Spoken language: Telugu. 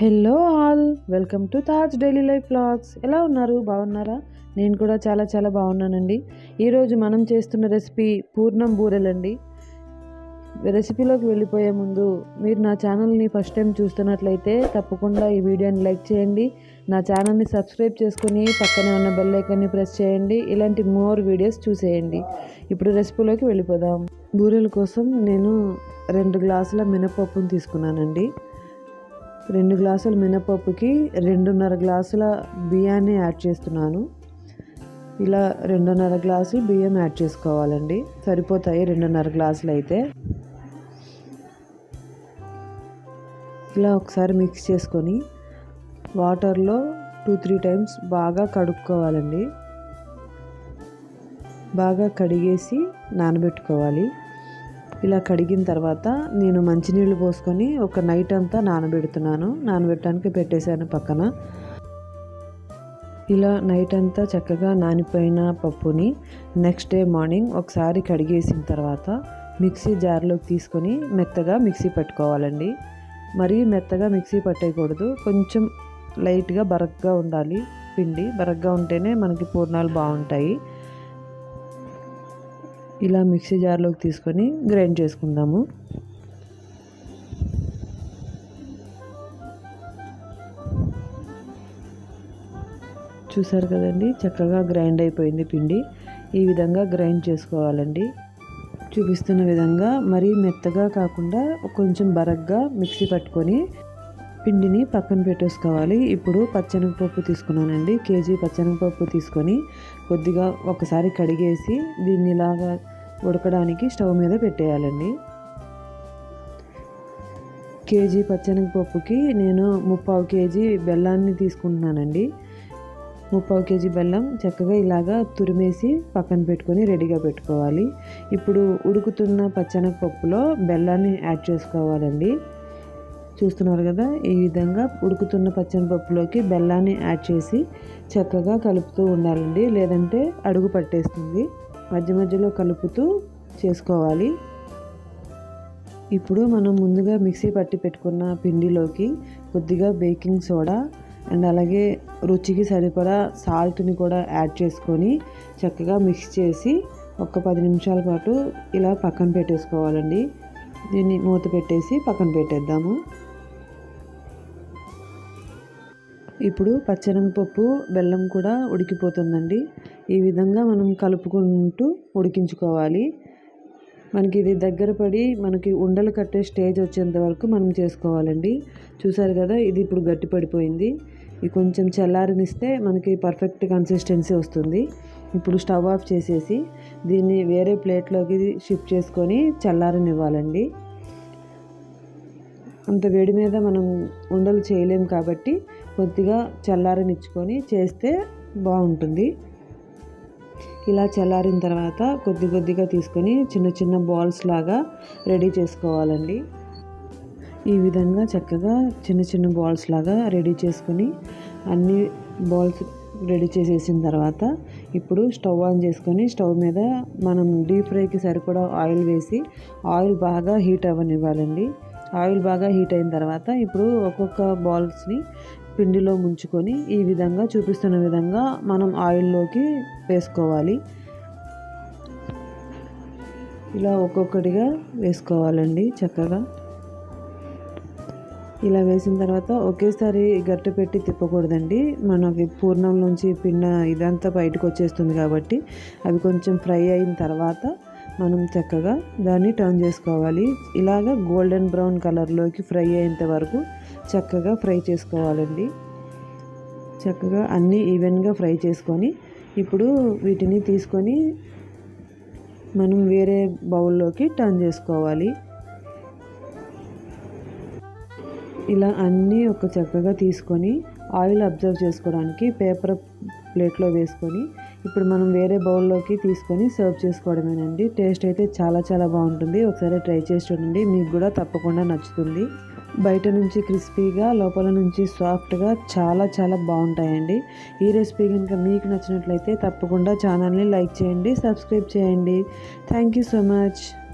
Hello all welcome to Taj daily life blogs ఎలా ఉన్నారు? బాగున్నారా? నేను కూడా చాలా చాలా బాగున్నానండి. ఈరోజు మనం చేస్తున్న రెసిపీ పూర్ణం బూరెలండి. రెసిపీలోకి వెళ్ళిపోయే ముందు మీరు నా ఛానల్ని ఫస్ట్ టైం చూస్తున్నట్లయితే తప్పకుండా ఈ వీడియోని లైక్ చేయండి. నా ఛానల్ని సబ్స్క్రైబ్ చేసుకుని పక్కనే ఉన్న బెల్ ఐకాన్ని ప్రెస్ చేయండి. ఇలాంటి మోర్ వీడియోస్ చూసేయండి. ఇప్పుడు రెసిపీలోకి వెళ్ళిపోదాం. బూరెల కోసం నేను రెండు గ్లాసుల మినపప్పును తీసుకున్నానండి. రెండు గ్లాసుల మినపప్పుకి రెండున్నర గ్లాసుల బియ్యాన్ని యాడ్ చేస్తున్నాను. ఇలా రెండున్నర గ్లాసులు బియ్యం యాడ్ చేసుకోవాలండి. సరిపోతాయి రెండున్నర గ్లాసులు అయితే. ఇలా ఒకసారి మిక్స్ చేసుకొని వాటర్లో టూ త్రీ టైమ్స్ బాగా కడుక్కోవాలండి. బాగా కడిగేసి నానబెట్టుకోవాలి. ఇలా కడిగిన తర్వాత నేను మంచినీళ్ళు పోసుకొని ఒక నైట్ అంతా నానబెడుతున్నాను. నానబెట్టడానికి పెట్టేశాను పక్కన. ఇలా నైట్ అంతా చక్కగా నానిపోయిన పప్పుని నెక్స్ట్ డే మార్నింగ్ ఒకసారి కడిగేసిన తర్వాత మిక్సీ జార్లోకి తీసుకొని మెత్తగా మిక్సీ పట్టుకోవాలండి. మరీ మెత్తగా మిక్సీ పట్టేయకూడదు. కొంచెం లైట్గా బరగ్గా ఉండాలి. పిండి బరగ్గా ఉంటేనే మనకి పూర్ణాలు బాగుంటాయి. ఇలా మిక్సీ జార్లోకి తీసుకొని గ్రైండ్ చేసుకుందాము. చూసారు కదండి చక్కగా గ్రైండ్ అయిపోయింది పిండి. ఈ విధంగా గ్రైండ్ చేసుకోవాలండి. చూపిస్తున్న విధంగా మరీ మెత్తగా కాకుండా కొంచెం బరగ్గా మిక్సీ పట్టుకొని పిండిని పక్కన పెట్టేసుకోవాలి. ఇప్పుడు పచ్చనగపప్పు తీసుకున్నానండి. కేజీ పచ్చనగపప్పు తీసుకొని కొద్దిగా ఒకసారి కడిగేసి దీన్ని ఇలాగా ఉడకడానికి స్టవ్ మీద పెట్టేయాలండి. కేజీ పచ్చనగపప్పుకి నేను ముప్పావు కేజీ బెల్లాన్ని తీసుకుంటున్నానండి. ముప్పావు కేజీ బెల్లం చక్కగా ఇలాగా తురిమేసి పక్కన పెట్టుకొని రెడీగా పెట్టుకోవాలి. ఇప్పుడు ఉడుకుతున్న పచ్చనగపప్పులో బెల్లాన్ని యాడ్ చేసుకోవాలండి. చూస్తున్నారు కదా? ఈ విధంగా ఉడుకుతున్న పచ్చనిపప్పులోకి బెల్లాన్ని యాడ్ చేసి చక్కగా కలుపుతూ ఉండాలండి. లేదంటే అడుగు పట్టేస్తుంది. మధ్య మధ్యలో కలుపుతూ చేసుకోవాలి. ఇప్పుడు మనం ముందుగా మిక్సీ పట్టి పెట్టుకున్న పిండిలోకి కొద్దిగా బేకింగ్ సోడా అండ్ అలాగే రుచికి సరిపడా సాల్ట్ని కూడా యాడ్ చేసుకొని చక్కగా మిక్స్ చేసి ఒక పది నిమిషాల పాటు ఇలా పక్కన పెట్టేసుకోవాలండి. దీన్ని మూత పెట్టేసి పక్కన పెట్టేద్దాము. ఇప్పుడు పచ్చనగపప్పు బెల్లం కూడా ఉడికిపోతుందండి. ఈ విధంగా మనం కలుపుకుంటూ ఉడికించుకోవాలి. మనకి ఇది దగ్గర పడి మనకి ఉండలు కట్టే స్టేజ్ వచ్చేంత వరకు మనం చేసుకోవాలండి. చూసారు కదా ఇది ఇప్పుడు గట్టి పడిపోయింది. ఇది కొంచెం చల్లారనిస్తే మనకి పర్ఫెక్ట్ కన్సిస్టెన్సీ వస్తుంది. ఇప్పుడు స్టవ్ ఆఫ్ చేసేసి దీన్ని వేరే ప్లేట్లోకి షిఫ్ట్ చేసుకొని చల్లారనివ్వాలండి. అంత వేడి మీద మనం ఉండలు చేయలేం కాబట్టి కొద్దిగా చల్లారనిచ్చుకొని చేస్తే బాగుంటుంది. ఇలా చల్లారిన తర్వాత కొద్ది కొద్దిగా తీసుకొని చిన్న చిన్న బాల్స్ లాగా రెడీ చేసుకోవాలండి. ఈ విధంగా చక్కగా చిన్న చిన్న బాల్స్ లాగా రెడీ చేసుకొని అన్ని బాల్స్ రెడీ చేసేసిన తర్వాత ఇప్పుడు స్టవ్ ఆన్ చేసుకొని స్టవ్ మీద మనం డీప్ ఫ్రైకి సరిపడా ఆయిల్ వేసి ఆయిల్ బాగా హీట్ అవ్వనివ్వాలండి. ఆయిల్ బాగా హీట్ అయిన తర్వాత ఇప్పుడు ఒక్కొక్క బాల్స్ని పిండిలో ముంచుకొని ఈ విధంగా చూపిస్తున్న విధంగా మనం ఆయిల్లోకి వేసుకోవాలి. ఇలా ఒక్కొక్కటిగా వేసుకోవాలండి చక్కగా. ఇలా వేసిన తర్వాత ఒకేసారి గట్ట పెట్టి తిప్పకూడదండి. మనకి పూర్ణం నుంచి పిండ ఇదంతా బయటకు వచ్చేస్తుంది కాబట్టి అవి కొంచెం ఫ్రై అయిన తర్వాత మనం చక్కగా దాన్ని టర్న్ చేసుకోవాలి. ఇలాగ గోల్డెన్ బ్రౌన్ కలర్లోకి ఫ్రై అయ్యేంత వరకు చక్కగా ఫ్రై చేసుకోవాలండి. చక్కగా అన్నీ ఈవెన్గా ఫ్రై చేసుకొని ఇప్పుడు వీటిని తీసుకొని మనం వేరే బౌల్లోకి టర్న్ చేసుకోవాలి. ఇలా అన్నీ ఒక చక్కగా తీసుకొని ఆయిల్ అబ్జర్వ్ చేసుకోవడానికి పేపర్ ప్లేట్లో వేసుకొని ఇప్పుడు మనం వేరే బౌల్లోకి తీసుకొని సర్వ్ చేసుకోవడమేనండి. టేస్ట్ అయితే చాలా చాలా బాగుంటుంది. ఒకసారి ట్రై చేసి చూడండి. మీకు కూడా తప్పకుండా నచ్చుతుంది. బయట నుంచి క్రిస్పీగా లోపల నుంచి సాఫ్ట్గా చాలా చాలా బాగుంటాయండి. ఈ రెసిపీ కనుక మీకు నచ్చినట్లయితే తప్పకుండా ఛానల్ని లైక్ చేయండి సబ్స్క్రైబ్ చేయండి. Thank you so much.